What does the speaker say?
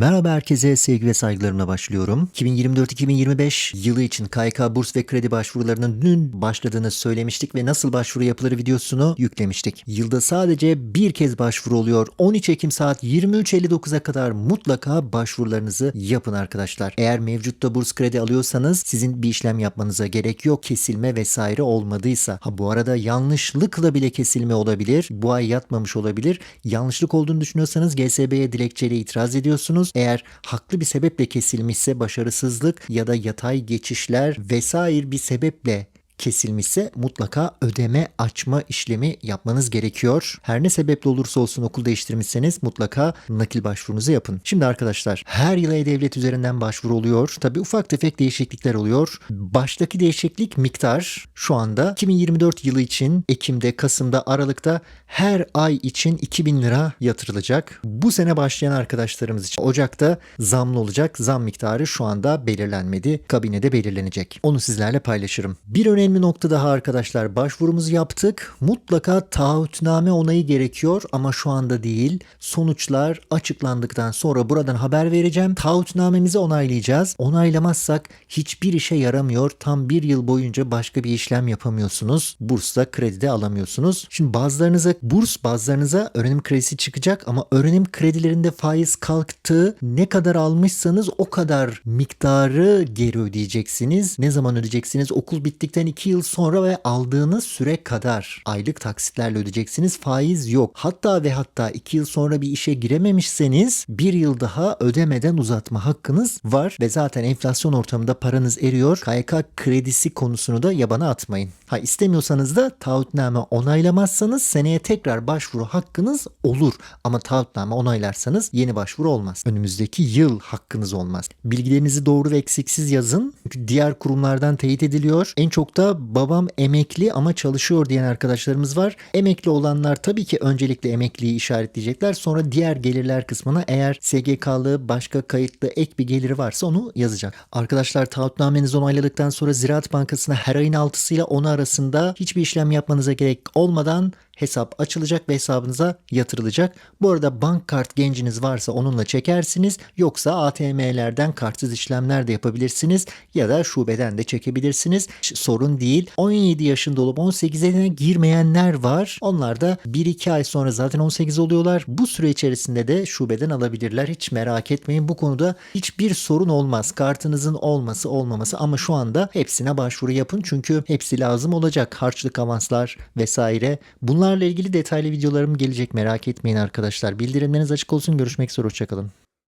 Merhaba herkese sevgi ve saygılarımla başlıyorum. 2024-2025 yılı için KYK burs ve kredi başvurularının dün başladığını söylemiştik ve nasıl başvuru yapılır videosunu yüklemiştik. Yılda sadece bir kez başvuru oluyor. 13 Ekim saat 23.59'a kadar mutlaka başvurularınızı yapın arkadaşlar. Eğer mevcutta burs kredi alıyorsanız sizin bir işlem yapmanıza gerek yok. Kesilme vesaire olmadıysa. Ha bu arada yanlışlıkla bile kesilme olabilir. Bu ay yatmamış olabilir. Yanlışlık olduğunu düşünüyorsanız GSB'ye dilekçeyle itiraz ediyorsunuz. Eğer haklı bir sebeple kesilmişse başarısızlık ya da yatay geçişler vesaire bir sebeple kesilmişse mutlaka ödeme açma işlemi yapmanız gerekiyor. Her ne sebeple olursa olsun okul değiştirmişseniz mutlaka nakil başvurunuzu yapın. Şimdi arkadaşlar her yıl E-Devlet üzerinden başvuru oluyor. Tabi ufak tefek değişiklikler oluyor. Baştaki değişiklik miktar şu anda 2024 yılı için Ekim'de, Kasım'da, Aralık'ta her ay için 2000 lira yatırılacak. Bu sene başlayan arkadaşlarımız için Ocak'ta zamlı olacak. Zam miktarı şu anda belirlenmedi. Kabinede belirlenecek. Onu sizlerle paylaşırım. Bir önemli nokta daha arkadaşlar. Başvurumuzu yaptık. Mutlaka taahhütname onayı gerekiyor ama şu anda değil. Sonuçlar açıklandıktan sonra buradan haber vereceğim. Taahhütnamemizi onaylayacağız. Onaylamazsak hiçbir işe yaramıyor. Tam bir yıl boyunca başka bir işlem yapamıyorsunuz. Bursla kredi de alamıyorsunuz. Şimdi bazılarınıza burs bazılarınıza öğrenim kredisi çıkacak ama öğrenim kredilerinde faiz kalktı. Ne kadar almışsanız o kadar miktarı geri ödeyeceksiniz. Ne zaman ödeyeceksiniz? Okul bittikten 2 yıl sonra ve aldığınız süre kadar aylık taksitlerle ödeyeceksiniz. Faiz yok. Hatta ve hatta 2 yıl sonra bir işe girememişseniz bir yıl daha ödemeden uzatma hakkınız var ve zaten enflasyon ortamında paranız eriyor. KYK kredisi konusunu da yabana atmayın. Ha istemiyorsanız da taahhütname onaylamazsanız seneye tekrar başvuru hakkınız olur. Ama taahhütname onaylarsanız yeni başvuru olmaz. Önümüzdeki yıl hakkınız olmaz. Bilgilerinizi doğru ve eksiksiz yazın. Çünkü diğer kurumlardan teyit ediliyor. En çok da babam emekli ama çalışıyor diyen arkadaşlarımız var. Emekli olanlar tabii ki öncelikle emekliyi işaretleyecekler. Sonra diğer gelirler kısmına eğer SGK'lı başka kayıtlı ek bir geliri varsa onu yazacak. Arkadaşlar taahhütnamenizi onayladıktan sonra Ziraat Bankası'na her ayın 6'sı ile 10'u arasında hiçbir işlem yapmanıza gerek olmadan hesap açılacak ve hesabınıza yatırılacak. Bu arada bank kart genciniz varsa onunla çekersiniz. Yoksa ATM'lerden kartsız işlemler de yapabilirsiniz ya da şubeden de çekebilirsiniz. Ş- Değil. 17 yaşında olup 18'e girmeyenler var. Onlar da 1-2 ay sonra zaten 18 oluyorlar. Bu süre içerisinde de şubeden alabilirler. Hiç merak etmeyin. Bu konuda hiçbir sorun olmaz. Kartınızın olması olmaması ama şu anda hepsine başvuru yapın. Çünkü hepsi lazım olacak. Harçlık avanslar vesaire. Bunlarla ilgili detaylı videolarım gelecek. Merak etmeyin arkadaşlar. Bildirimleriniz açık olsun. Görüşmek üzere. Hoşçakalın.